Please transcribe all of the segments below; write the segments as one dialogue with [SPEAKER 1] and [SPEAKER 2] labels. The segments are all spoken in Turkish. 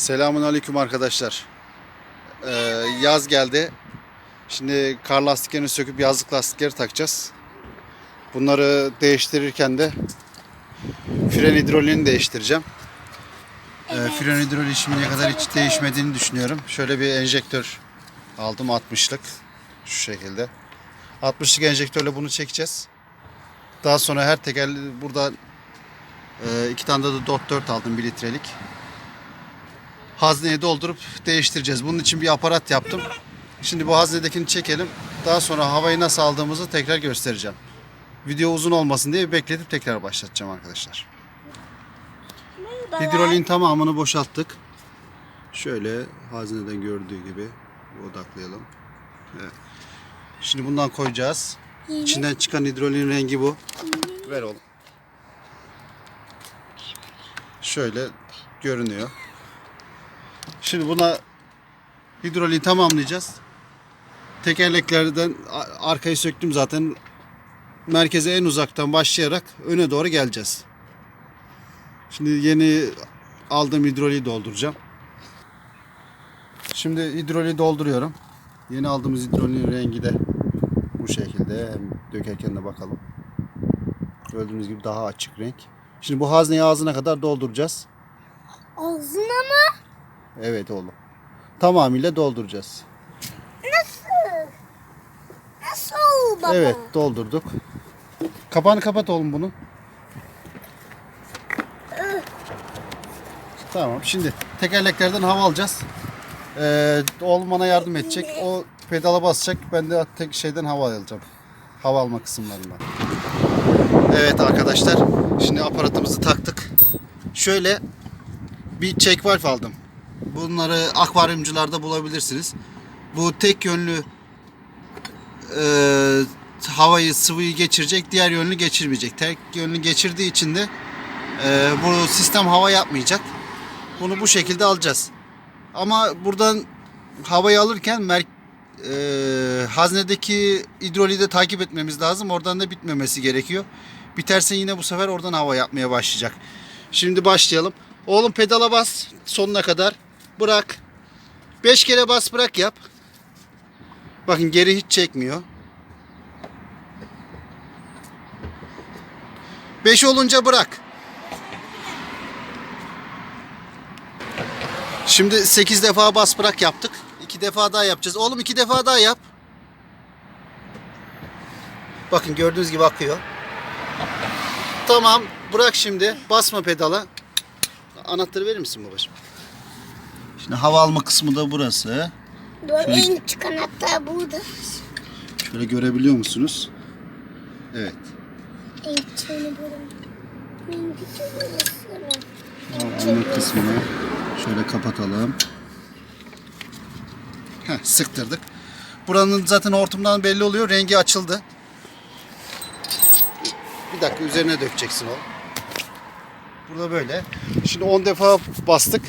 [SPEAKER 1] Selamun aleyküm arkadaşlar. Ee, yaz geldi. Şimdi kar lastiklerini söküp yazlık lastikleri takacağız. Bunları değiştirirken de fren hidroliğini değiştireceğim. Ee, fren hidroliği şimdiye kadar hiç değişmediğini düşünüyorum. Şöyle bir enjektör aldım 60'lık. Şu şekilde. 60'lık enjektörle bunu çekeceğiz. Daha sonra her teker burada e, iki tane de dot 4 aldım 1 litrelik hazneye doldurup değiştireceğiz. Bunun için bir aparat yaptım. Şimdi bu haznedekini çekelim. Daha sonra havayı nasıl aldığımızı tekrar göstereceğim. Video uzun olmasın diye bekletip tekrar başlatacağım arkadaşlar. Hidroliğin tamamını boşalttık. Şöyle hazneden gördüğü gibi odaklayalım. Evet. Şimdi bundan koyacağız. İçinden çıkan hidroliğin rengi bu. Ver oğlum. Şöyle görünüyor. Şimdi buna hidroliği tamamlayacağız. Tekerleklerden arkayı söktüm zaten. Merkeze en uzaktan başlayarak öne doğru geleceğiz. Şimdi yeni aldığım hidroliği dolduracağım. Şimdi hidroliği dolduruyorum. Yeni aldığımız hidroliğin rengi de bu şekilde. Hem dökerken de bakalım. Gördüğünüz gibi daha açık renk. Şimdi bu hazneyi ağzına kadar dolduracağız.
[SPEAKER 2] Ağzına mı?
[SPEAKER 1] Evet oğlum. Tamamıyla dolduracağız.
[SPEAKER 2] Nasıl? Nasıl baba?
[SPEAKER 1] Evet doldurduk. Kapağını kapat oğlum bunu. Tamam şimdi tekerleklerden hava alacağız. Ee, oğlum bana yardım edecek. O pedala basacak. Ben de tek şeyden hava alacağım. Hava alma kısımlarından. Evet arkadaşlar. Şimdi aparatımızı taktık. Şöyle bir check valve aldım. Bunları akvaryumcularda bulabilirsiniz. Bu tek yönlü e, havayı sıvıyı geçirecek diğer yönlü geçirmeyecek. Tek yönlü geçirdiği için de e, bu sistem hava yapmayacak. Bunu bu şekilde alacağız. Ama buradan havayı alırken mer e, haznedeki hidroliği de takip etmemiz lazım. Oradan da bitmemesi gerekiyor. Biterse yine bu sefer oradan hava yapmaya başlayacak. Şimdi başlayalım. Oğlum pedala bas sonuna kadar. Bırak. 5 kere bas bırak yap. Bakın geri hiç çekmiyor. 5 olunca bırak. Şimdi 8 defa bas bırak yaptık. 2 defa daha yapacağız. Oğlum 2 defa daha yap. Bakın gördüğünüz gibi akıyor. Tamam bırak şimdi. Basma pedala. Anahtarı verir misin babacığım? Şimdi hava alma kısmı da burası.
[SPEAKER 2] Dur en çıkan hatta burada.
[SPEAKER 1] Şöyle görebiliyor musunuz? Evet.
[SPEAKER 2] En çıkanı burası.
[SPEAKER 1] Alma kısmını şöyle kapatalım. Heh, sıktırdık. Buranın zaten hortumdan belli oluyor. Rengi açıldı. Bir dakika üzerine dökeceksin o. Burada böyle. Şimdi 10 defa bastık.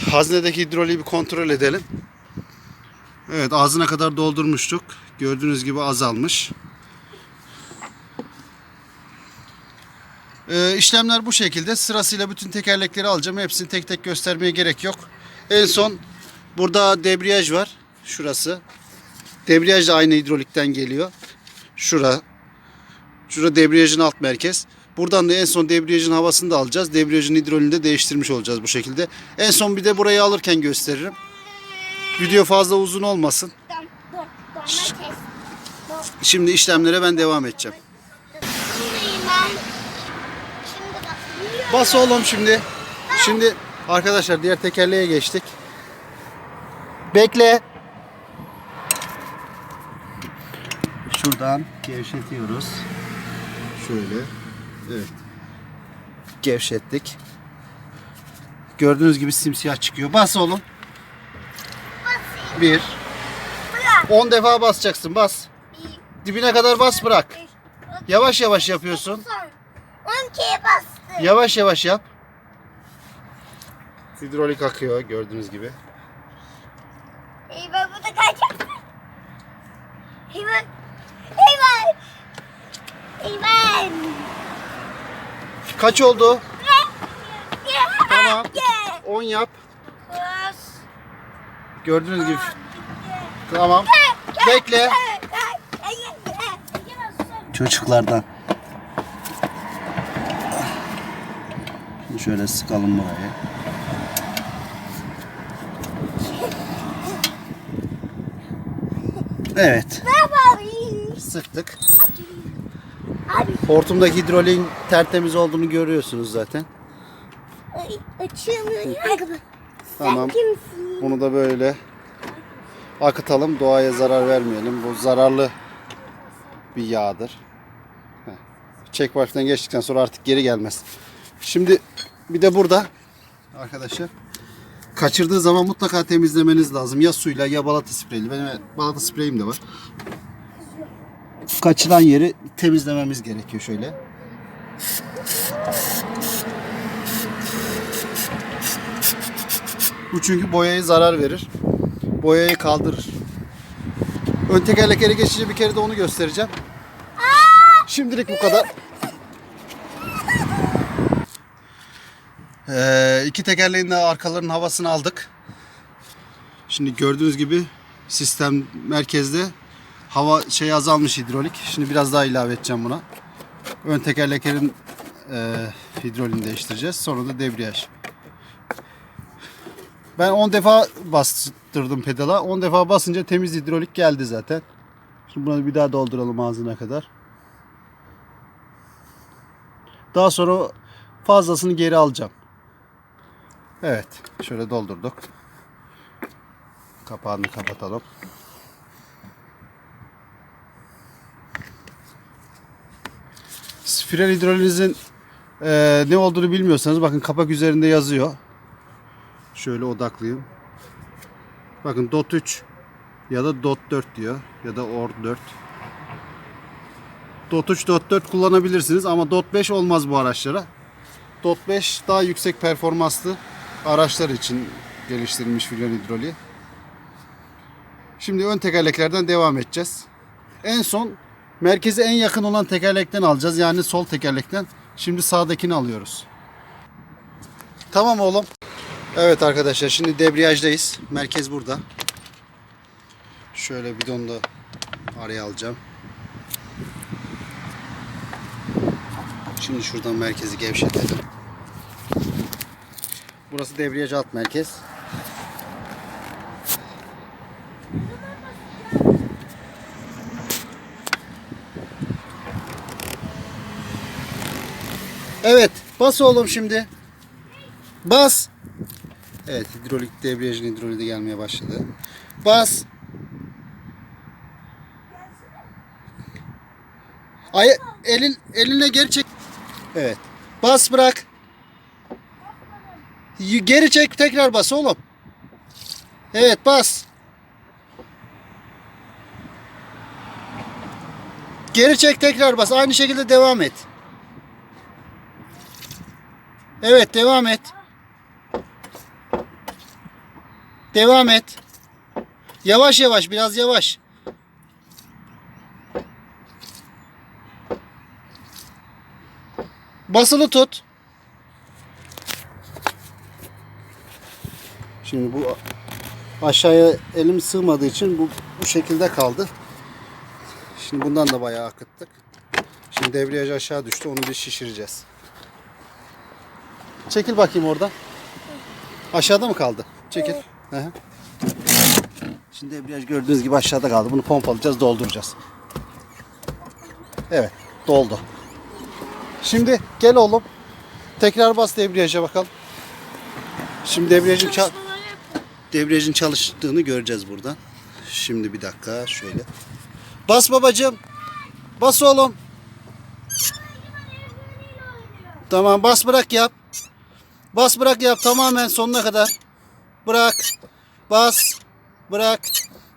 [SPEAKER 1] Haznedeki hidroliği bir kontrol edelim. Evet ağzına kadar doldurmuştuk. Gördüğünüz gibi azalmış. Ee, işlemler bu şekilde. Sırasıyla bütün tekerlekleri alacağım. Hepsini tek tek göstermeye gerek yok. En son burada debriyaj var. Şurası. Debriyaj da aynı hidrolikten geliyor. Şura. Şura debriyajın alt merkez. Buradan da en son debriyajın havasını da alacağız. Debriyajın hidrolini de değiştirmiş olacağız bu şekilde. En son bir de burayı alırken gösteririm. Video fazla uzun olmasın. Şimdi işlemlere ben devam edeceğim. Bas oğlum şimdi. Şimdi arkadaşlar diğer tekerleğe geçtik. Bekle. Şuradan gevşetiyoruz. Şöyle. Evet. Gevşettik. Gördüğünüz gibi simsiyah çıkıyor. Bas oğlum. Bir.
[SPEAKER 2] Bırak.
[SPEAKER 1] 10 defa basacaksın. Bas. Dibine kadar bas bırak. Yavaş yavaş yapıyorsun.
[SPEAKER 2] 10 kere bastı.
[SPEAKER 1] Yavaş yavaş yap. Hidrolik akıyor gördüğünüz gibi. Kaç oldu? Tamam. 10 yap. Gördüğünüz gibi. Tamam. Bekle. Çocuklardan. Şimdi şöyle sıkalım burayı. Evet. Sıktık. Hortumdaki hidroliğin tertemiz olduğunu görüyorsunuz zaten.
[SPEAKER 2] açılmıyor.
[SPEAKER 1] Tamam.
[SPEAKER 2] Kimsin?
[SPEAKER 1] Bunu da böyle akıtalım. Doğaya zarar vermeyelim. Bu zararlı bir yağdır. Çek baştan geçtikten sonra artık geri gelmez. Şimdi bir de burada arkadaşlar kaçırdığı zaman mutlaka temizlemeniz lazım. Ya suyla ya balata spreyiyle. Benim balata spreyim de var. Kaçıran yeri temizlememiz gerekiyor şöyle. Bu çünkü boyaya zarar verir. Boyayı kaldırır. Ön tekerlekleri geçince bir kere de onu göstereceğim. Şimdilik bu kadar. Ee, iki tekerleğin de arkalarının havasını aldık. Şimdi gördüğünüz gibi sistem merkezde hava şey azalmış hidrolik. Şimdi biraz daha ilave edeceğim buna. Ön tekerleklerin e, hidrolini değiştireceğiz. Sonra da debriyaj. Ben 10 defa bastırdım pedala. 10 defa basınca temiz hidrolik geldi zaten. Şimdi bunu bir daha dolduralım ağzına kadar. Daha sonra fazlasını geri alacağım. Evet. Şöyle doldurduk. Kapağını kapatalım. Spiral hidrolizin eee, ne olduğunu bilmiyorsanız bakın kapak üzerinde yazıyor. Şöyle odaklayayım. Bakın dot 3 ya da dot 4 diyor ya da or 4. Dot 3 dot 4 kullanabilirsiniz ama dot 5 olmaz bu araçlara. Dot 5 daha yüksek performanslı araçlar için geliştirilmiş fren hidroliği. Şimdi ön tekerleklerden devam edeceğiz. En son merkeze en yakın olan tekerlekten alacağız. Yani sol tekerlekten. Şimdi sağdakini alıyoruz. Tamam oğlum. Evet arkadaşlar şimdi debriyajdayız. Merkez burada. Şöyle bidonu da araya alacağım. Şimdi şuradan merkezi gevşetelim. Burası debriyaj alt merkez. Evet, bas oğlum şimdi. Bas. Evet, hidrolik debriyajın hidroliği de gelmeye başladı. Bas. Ay elin elinle geri çek. Evet. Bas bırak. Geri çek tekrar bas oğlum. Evet bas. Geri çek tekrar bas. Aynı şekilde devam et. Evet devam et. Devam et. Yavaş yavaş biraz yavaş. Basılı tut. Şimdi bu aşağıya elim sığmadığı için bu, bu şekilde kaldı. Şimdi bundan da bayağı akıttık. Şimdi debriyaj aşağı düştü. Onu bir şişireceğiz. Çekil bakayım oradan. Aşağıda mı kaldı? Çekil. Hı. Şimdi debriyaj gördüğünüz gibi aşağıda kaldı. Bunu pompalayacağız, dolduracağız. Evet, doldu. Şimdi gel oğlum. Tekrar bas debriyaja bakalım. Şimdi debriyajın çal debriyajın çalıştığını göreceğiz buradan. Şimdi bir dakika şöyle. Bas babacığım. Bas oğlum. Tamam bas bırak yap. Bas bırak yap tamamen sonuna kadar. Bırak. Bas. Bırak.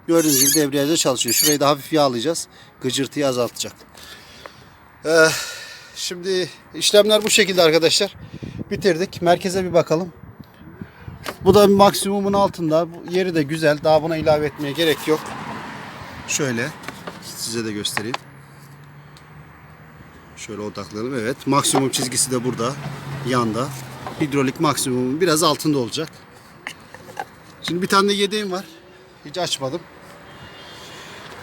[SPEAKER 1] Gördüğünüz gibi debriyajda çalışıyor. Şurayı da hafif yağlayacağız. Gıcırtıyı azaltacak. Ee, şimdi işlemler bu şekilde arkadaşlar. Bitirdik. Merkeze bir bakalım. Bu da maksimumun altında. Bu Yeri de güzel. Daha buna ilave etmeye gerek yok. Şöyle size de göstereyim. Şöyle odaklayalım. Evet. Maksimum çizgisi de burada. Yanda. Hidrolik maksimum biraz altında olacak. Şimdi bir tane de yedeğim var. Hiç açmadım.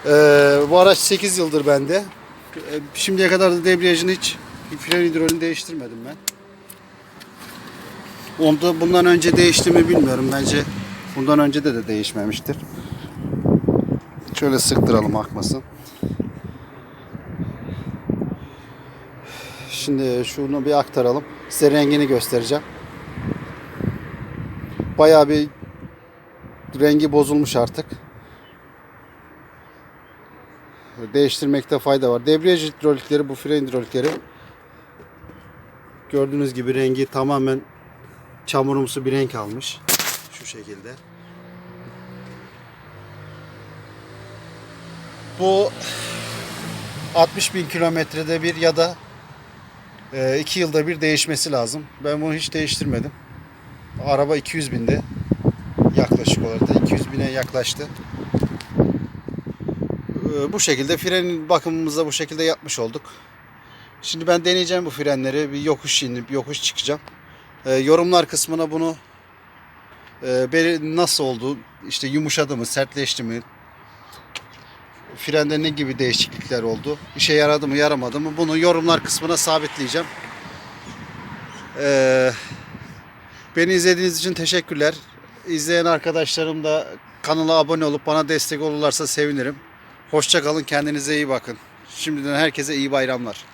[SPEAKER 1] Ee, bu araç 8 yıldır bende. Ee, şimdiye kadar da debriyajını hiç fren hidrolünü değiştirmedim ben. Onda bundan önce değişti mi bilmiyorum. Bence bundan önce de de değişmemiştir. Şöyle sıktıralım akmasın. Şimdi şunu bir aktaralım. Size rengini göstereceğim. Bayağı bir rengi bozulmuş artık. Değiştirmekte fayda var. Debriyaj hidrolikleri bu fren hidrolikleri gördüğünüz gibi rengi tamamen çamurumsu bir renk almış. Şu şekilde. Bu 60 bin kilometrede bir ya da 2 yılda bir değişmesi lazım. Ben bunu hiç değiştirmedim. Araba 200 binde yaklaşık olarak da 200 bine yaklaştı. Ee, Bu şekilde fren bakımımızı da bu şekilde yapmış olduk. Şimdi ben deneyeceğim bu frenleri. Bir yokuş inip yokuş çıkacağım. Ee, yorumlar kısmına bunu e, nasıl oldu, işte yumuşadı mı, sertleşti mi, frende ne gibi değişiklikler oldu, işe yaradı mı, yaramadı mı bunu yorumlar kısmına sabitleyeceğim. Ee, beni izlediğiniz için teşekkürler. İzleyen arkadaşlarım da kanala abone olup bana destek olurlarsa sevinirim. Hoşça kalın, kendinize iyi bakın. Şimdiden herkese iyi bayramlar.